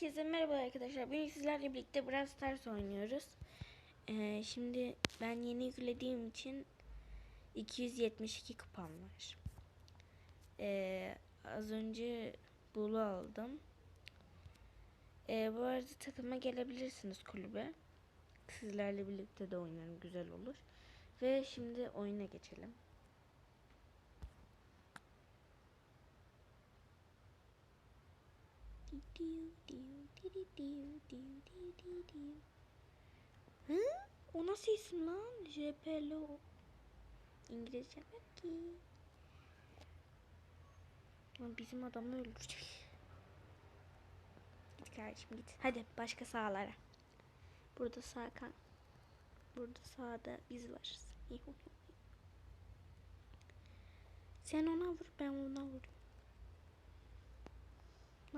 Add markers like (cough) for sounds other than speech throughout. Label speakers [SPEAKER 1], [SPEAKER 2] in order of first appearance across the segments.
[SPEAKER 1] Herkese merhaba arkadaşlar. Bugün sizlerle birlikte Brawl Stars oynuyoruz. Ee, şimdi ben yeni yüklediğim için 272 kupam var. Ee, az önce Bulu aldım. Ee, bu arada takıma gelebilirsiniz kulübe. Sizlerle birlikte de oynarım. Güzel olur. Ve şimdi oyuna geçelim. Hı? O nasıl isim lan? JPLO. İngilizce yok ki. Lan bizim adamı öldürecek. Git kardeşim git. Hadi başka sahalara. Burada sağ kan. Burada sağda biz varız. Sen ona vur ben ona vurayım.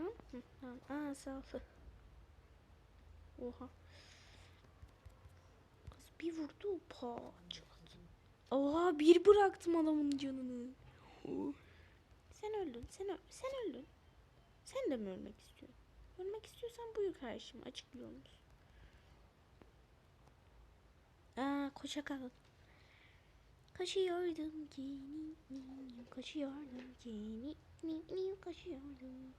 [SPEAKER 1] Hı, tamam. Aa sağ. Oha. Kız bir vurdu paç. Oha bir bıraktım adamın canını. Sen öldün. Sen, sen öldün. Sen de mi ölmek istiyorsun? Ölmek istiyorsan buyur kardeşim. Açık yolumuz. Aa koşa kaldım. Koşuyordum ki ni, ni, koşuyordum ki ni, ni, ni, koşuyordum.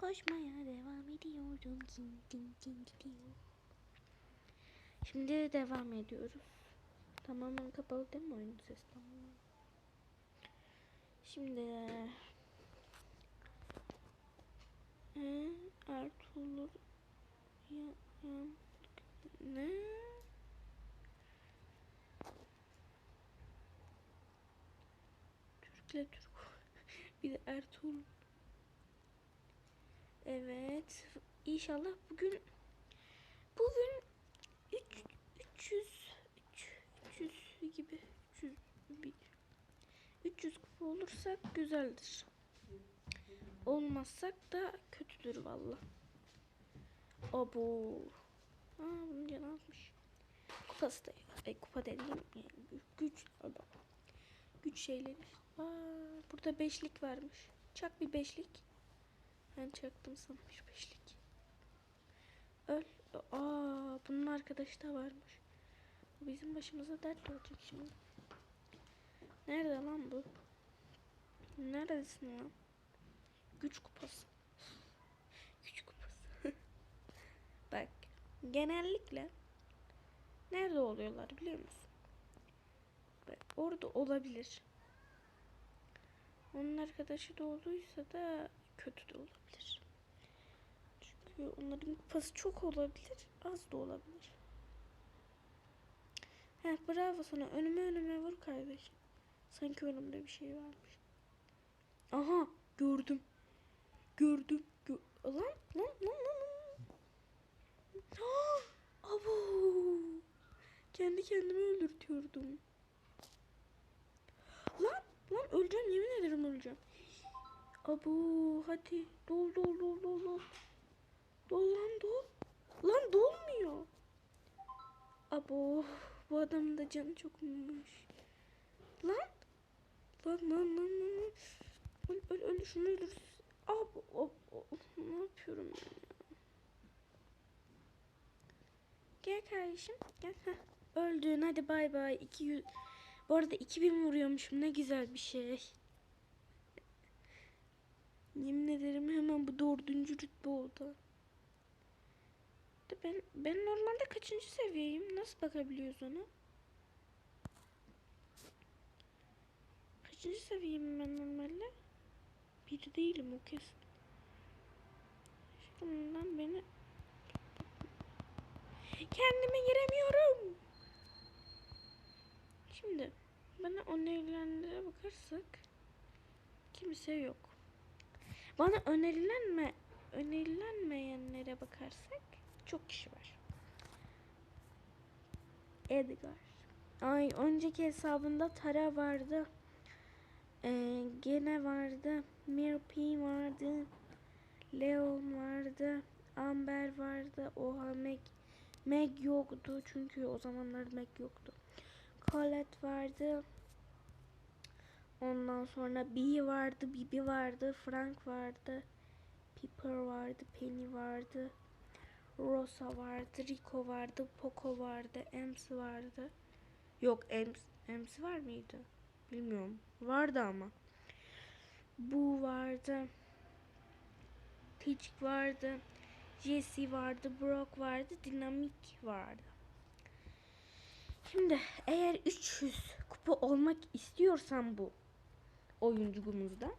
[SPEAKER 1] Koşmaya devam ediyordum. King king king gidiyor. Şimdi devam ediyoruz. Tamamen kapalı değil mi oyun sesi tamamen? Şimdi ee, Ertuğrul ya, ya, ne? Türk'le Türk. (laughs) Bir de Ertuğrul. Evet. İnşallah bugün bugün 3 300 300 gibi 300 bir 300 kupa olursak güzeldir. Olmazsak da kötüdür valla. Abo. Aa bunun canı azmış. Kupası da e, kupa dediğim güç. Güç şeyleri. Aa burada beşlik varmış. Çak bir beşlik. Ben çaktım sana bir beşlik. Öl. Aa bunun arkadaşı da varmış. Bizim başımıza dert olacak şimdi. Nerede lan bu? Neredesin lan? Güç kupası. Güç kupası. (laughs) Bak. Genellikle nerede oluyorlar biliyor musun? Bak orada olabilir. Onun arkadaşı da olduysa da kötü de olabilir. Çünkü onların kupası çok olabilir, az da olabilir. Heh, bravo sana. Önüme önüme vur kardeşim. Sanki önümde bir şey varmış. Aha gördüm. Gördüm. Gö lan lan lan lan. lan. Ah, Abo. Kendi kendimi öldürtüyordum. Lan lan öleceğim yemin ederim öleceğim. Abo hadi dol dol dol dol dol. Dol lan dol. Lan dolmuyor. Abo bu adamın da canı çokmuş. Lan. Lan lan lan lan. Öl öl öl şunu öldür. Abo, abo. ne yapıyorum ben ya? Gel kardeşim gel. Heh. Öldün hadi bay bay. 200 Bu arada 2000 vuruyormuşum ne güzel bir şey. Yemin ederim hemen bu dördüncü rütbe oldu. De Ben, ben normalde kaçıncı seviyeyim? Nasıl bakabiliyoruz ona? Kaçıncı seviyeyim ben normalde? Bir değilim o kesin. Şundan beni... Kendime giremiyorum. Şimdi bana önerilenlere bakarsak kimse yok. Bana önerilenme önerilenmeyenlere bakarsak çok kişi var. Edgar. Ay önceki hesabında Tara vardı. Ee, gene vardı. Mirpi vardı. Leon vardı. Amber vardı. Oha Meg. Meg yoktu çünkü o zamanlar Meg yoktu. Colette vardı. Ondan sonra Bee vardı, Bibi vardı, Frank vardı. Piper vardı, Penny vardı. Rosa vardı, Rico vardı, Poco vardı, Ems vardı. Yok Ems, Ems var mıydı? Bilmiyorum. Vardı ama. Bu vardı. Peach vardı. Jesse vardı, Brock vardı, Dinamik vardı. Şimdi eğer 300 kupa olmak istiyorsam bu oyuncumuzda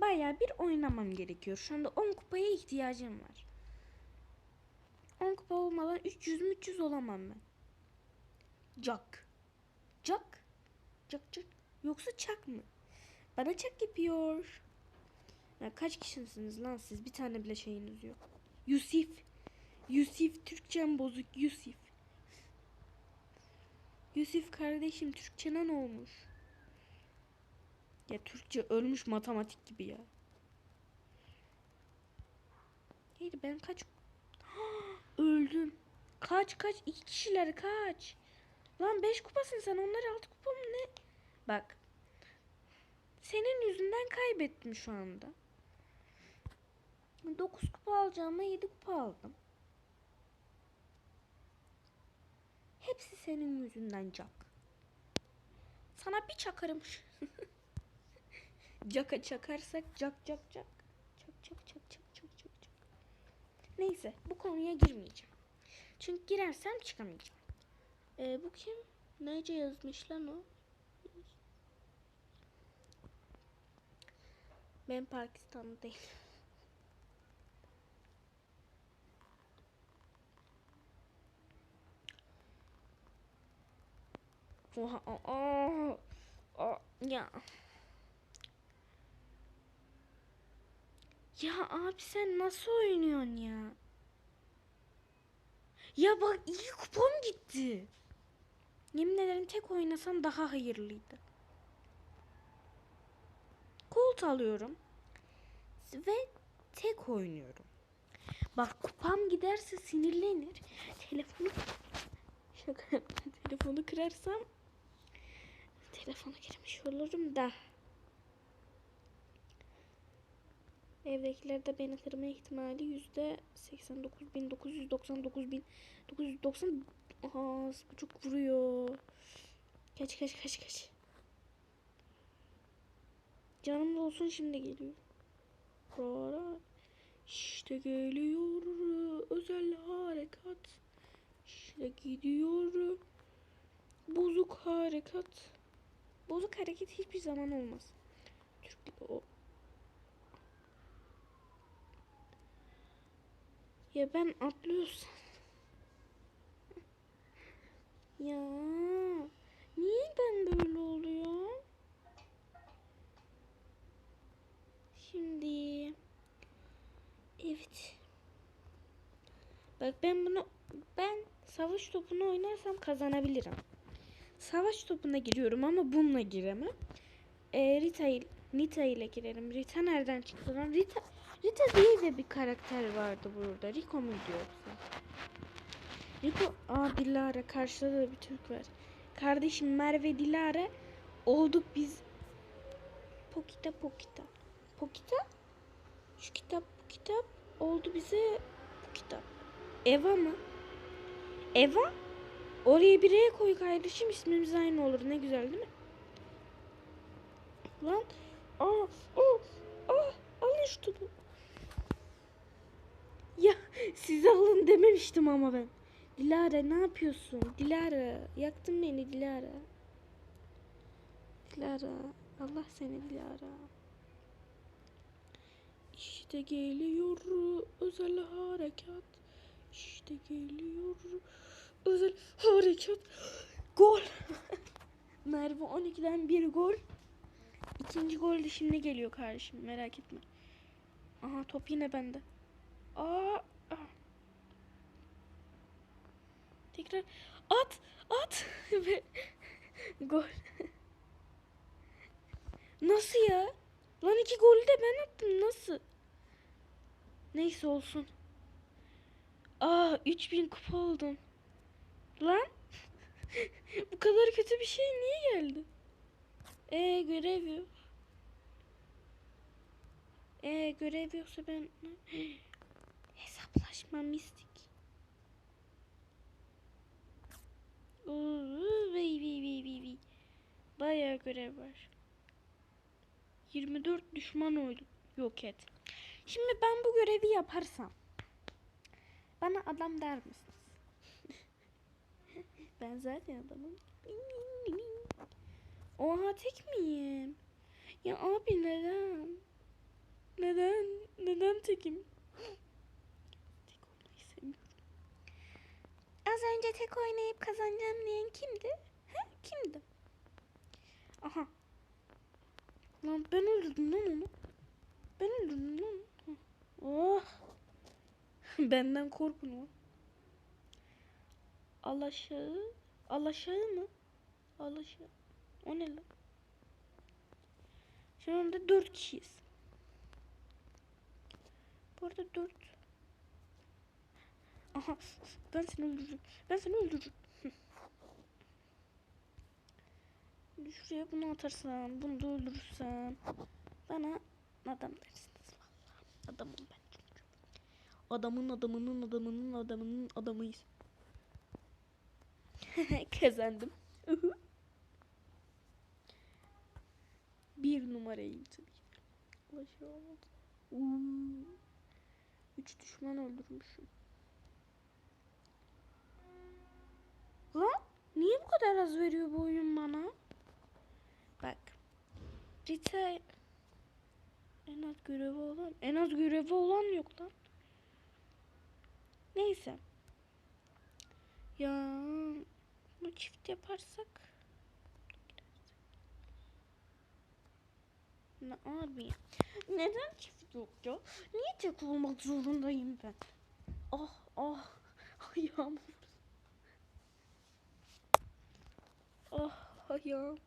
[SPEAKER 1] bayağı bir oynamam gerekiyor. Şu anda 10 kupaya ihtiyacım var. 10 kupa olmadan 300 300 olamam ben. Jack. Jack. Jack Jack. Yoksa çak mı? Bana çak yapıyor. Ya kaç kişisiniz lan siz? Bir tane bile şeyiniz yok. Yusuf. Yusuf Türkçem bozuk Yusuf. Yusuf kardeşim Türkçene ne olmuş? Ya Türkçe ölmüş matematik gibi ya. Neydi ben kaç (gasps) öldüm. Kaç kaç iki kişiler kaç. Lan 5 kupasın sen onlar 6 kupa mı ne? Bak. Senin yüzünden kaybettim şu anda. 9 kupa alacağıma 7 kupa aldım. Hepsi senin yüzünden Jack. Sana bir çakarım. (laughs) Jack'a çakarsak Jack Jack Jack. Çak çak çak çak çak çak çak. Neyse bu konuya girmeyeceğim. Çünkü girersem çıkamayacağım. Ee, bu kim? Nece yazmış lan o? Ben Pakistan'da değilim. Oha, aa, aa, ya. Ya abi sen nasıl oynuyorsun ya? Ya bak iyi kupon gitti. Yemin ederim tek oynasam daha hayırlıydı. Colt alıyorum. Ve tek oynuyorum. Bak kupam giderse sinirlenir. Telefonu şaka. Telefonu kırarsam telefona girmiş olurum da. Evdekiler de beni kırma ihtimali yüzde 89 bin 999 bin 990 Aha çok vuruyor. Kaç kaç kaç kaç. Canım da olsun şimdi geliyor. Rara. İşte geliyor özel harekat. İşte gidiyor. Bozuk harekat. Bozuk hareket hiçbir zaman olmaz. Türk o. Ya ben atlıyorsam. Ya niye ben böyle oluyor? Şimdi evet. Bak ben bunu ben savaş topunu oynarsam kazanabilirim. Savaş topuna giriyorum ama bununla giremem. Ee, Rita, Nita ile girerim. Rita nereden çıktı lan? Rita, Rita diye de bir karakter vardı burada. Rico muydu yoksa? Rico, aa Dilara karşıda da bir Türk var. Kardeşim Merve Dilara olduk biz. Pokita Pokita. Pokita? Şu kitap bu kitap oldu bize bu kitap. Eva mı? Eva? Oraya bir R koy kardeşim ismimiz aynı olur. Ne güzel değil mi? Lan. Aa, aa, aa, alın şu. Size alın dememiştim ama ben. Dilara ne yapıyorsun? Dilara yaktın beni Dilara. Dilara Allah seni Dilara. İşte geliyor özel harekat. İşte geliyor özel harekat. Gol. (laughs) Merve 12'den bir gol. İkinci gol de şimdi geliyor kardeşim merak etme. Aha top yine bende. Aa, aa. Tekrar at at (laughs) ve gol. Nasıl ya? Lan iki golü de ben attım nasıl? Neyse olsun. Aa 3000 kupa oldum. Lan (laughs) bu kadar kötü bir şey niye geldi? E görev yok. Ee, görev yoksa ben (gasps) hesaplaşma mistik. Görev var. 24 düşman. Yok et. Şimdi ben bu görevi yaparsam bana adam der misiniz? (laughs) ben zaten adamım. Oha tek miyim? Ya abi neden? Neden? Neden tekim? Tek olmayı sevmiyorum. Az önce tek oynayıp kazanacağım diyen kimdi? He? Kimdi? Aha. Lan ben öldürdüm lan onu. Ben öldürdüm lan. Oh. (laughs) Benden korkun o. Alaşağı. Alaşağı mı? Alaşağı. O ne lan? Şu anda dört kişiyiz. Bu arada dört. Aha ben seni öldürürüm. Ben seni öldürürüm. Hı. Şuraya bunu atarsam, bunu da öldürürsem bana adam dersiniz vallahi. Adamım ben çünkü. Adamın adamının adamının adamının adamıyız. (laughs) Kazandım. Bir numarayım tabii. Ulaşıyor olmadı. Üç düşman öldürmüşüm. Lan niye bu kadar az veriyor bu oyun bana? Bak. Rita en az görevi olan en az görevi olan yok lan. Neyse. Ya bunu çift yaparsak ne abi? Neden çift yok ya? Niye tek olmak zorundayım ben? Ah ah (laughs) ayağım. Ah ayağım.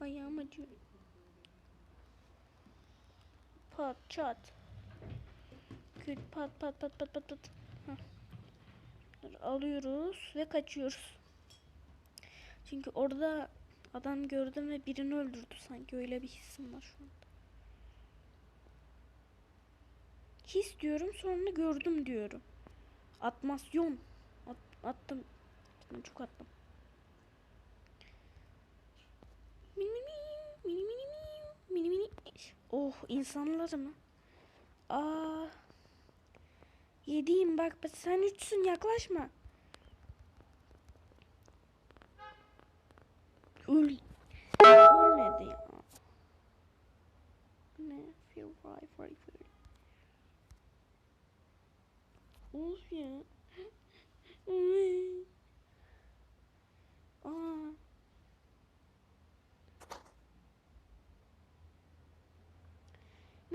[SPEAKER 1] Ayağım acıyor. Pat çat. Küt pat pat pat pat pat pat. Bunları Alıyoruz ve kaçıyoruz. Çünkü orada adam gördüm ve birini öldürdü sanki öyle bir hissim var şu anda. His diyorum sonra gördüm diyorum. Atmasyon. At, attım. Çok attım. Oh insanlar mı? Aa. Yediğim bak sen üçsün yaklaşma. Öl. Ölmedi ya. Ne? Feel right, right, right. Of ya. (laughs) Aa.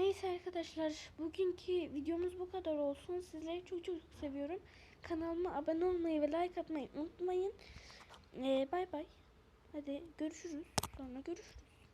[SPEAKER 1] Neyse arkadaşlar bugünkü videomuz bu kadar olsun. Sizleri çok çok seviyorum. Kanalıma abone olmayı ve like atmayı unutmayın. Ee, bay bay. Hadi görüşürüz. Sonra görüşürüz.